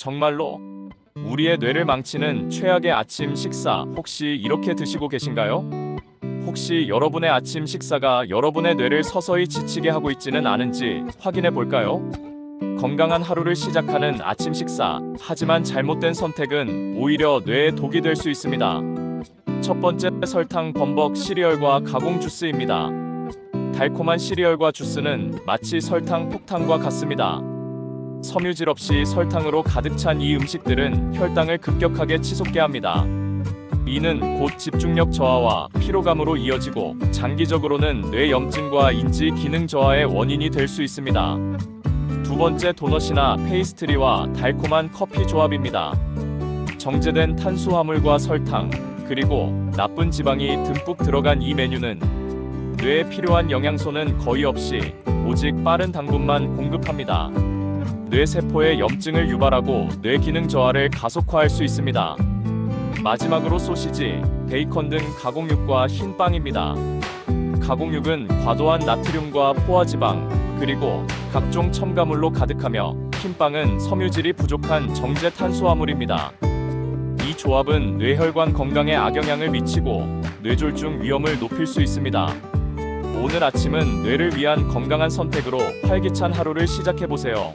정말로 우리의 뇌를 망치는 최악의 아침 식사 혹시 이렇게 드시고 계신가요? 혹시 여러분의 아침 식사가 여러분의 뇌를 서서히 지치게 하고 있지는 않은지 확인해 볼까요? 건강한 하루를 시작하는 아침 식사. 하지만 잘못된 선택은 오히려 뇌에 독이 될 수 있습니다. 첫 번째 설탕 범벅 시리얼과 가공 주스입니다. 달콤한 시리얼과 주스는 마치 설탕 폭탄과 같습니다. 섬유질 없이 설탕으로 가득 찬 이 음식들은 혈당을 급격하게 치솟게 합니다. 이는 곧 집중력 저하와 피로감으로 이어지고 장기적으로는 뇌 염증과 인지 기능 저하의 원인이 될 수 있습니다. 두 번째 도넛이나 페이스트리와 달콤한 커피 조합입니다. 정제된 탄수화물과 설탕, 그리고 나쁜 지방이 듬뿍 들어간 이 메뉴는 뇌에 필요한 영양소는 거의 없이 오직 빠른 당분만 공급합니다. 뇌 세포의 염증을 유발하고 뇌 기능 저하를 가속화할 수 있습니다. 마지막으로 소시지, 베이컨 등 가공육과 흰 빵입니다. 가공육은 과도한 나트륨과 포화지방, 그리고 각종 첨가물로 가득하며 흰빵은 섬유질이 부족한 정제 탄수화물입니다. 이 조합은 뇌혈관 건강에 악영향을 미치고 뇌졸중 위험을 높일 수 있습니다. 오늘 아침은 뇌를 위한 건강한 선택으로 활기찬 하루를 시작해 보세요.